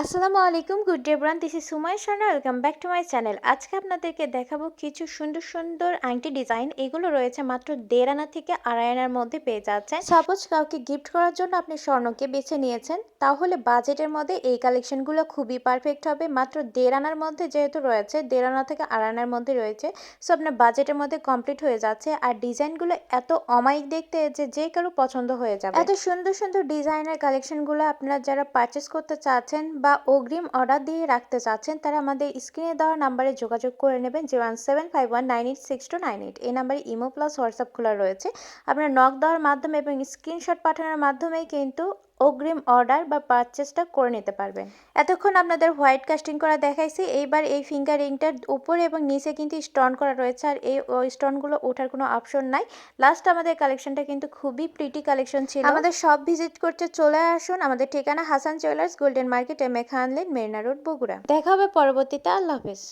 আসসালামু আলাইকুম good day bran this is Sumai Sharma welcome back to my channel আজকে আপনাদেরকে দেখাবো কিছু সুন্দর সুন্দর আংটি ডিজাইন এগুলো রয়েছে মাত্র দেড় আনা থেকে আড়াই আনার মধ্যে পেয়ে যাচ্ছেন। সাপোজ কাউকে গিফট করার জন্য আপনি স্বর্ণকে বেছে নিয়েছেন, তাহলে বাজেটের মধ্যে এই কালেকশনগুলো খুবই পারফেক্ট হবে, মাত্র দেড় আনার মধ্যে যেহেতু রয়েছে, দেড় আনা থেকে আড়াই আনার মধ্যে রয়েছে সো আপনার বাজেটের মধ্যে কমপ্লিট হয়ে যাচ্ছে, আর ডিজাইনগুলো এত অমায়িক দেখতে যে যে কারও পছন্দ হয়ে যাবে। এত সুন্দর সুন্দর ডিজাইনের কালেকশনগুলো আপনারা যারা পারচেস করতে চাচ্ছেন বা অগ্রিম অর্ডার দিয়ে রাখতে চাচ্ছেন, তারা আমাদের স্ক্রিনে দেওয়া নাম্বারে যোগাযোগ করে নেবেন zero one seven five one nine eight six two nine eight এই নাম্বারে ইমো প্লাস হোয়াটসঅ্যাপ খোলা রয়েছে। আপনার নক দেওয়ার মাধ্যমে এবং স্ক্রিনশট পাঠানোর মাধ্যমেই কিন্তু অগ্রিম অর্ডার বা পারচেসটা করে নিতে পারবেন। এতক্ষণ আপনাদের হোয়াইট কাস্টিং করা দেখাইছি। এইবার এই ফিঙ্গার রিংটার উপরে এবং নিচে কিন্তু স্টোন করা রয়েছে আর এই স্টোনগুলো ওঠার কোনো অপশন নাই। লাস্ট আমাদের কালেকশনটা কিন্তু খুবই প্রিটি কালেকশন ছিল। আমাদের সব ভিজিট করতে চলে আসুন। আমাদের ঠিকানা Hasan jewellers golden market M A Khan lane Marina road Bogura. দেখা হবে পরবর্তীতে। আল্লাহ হাফেজ।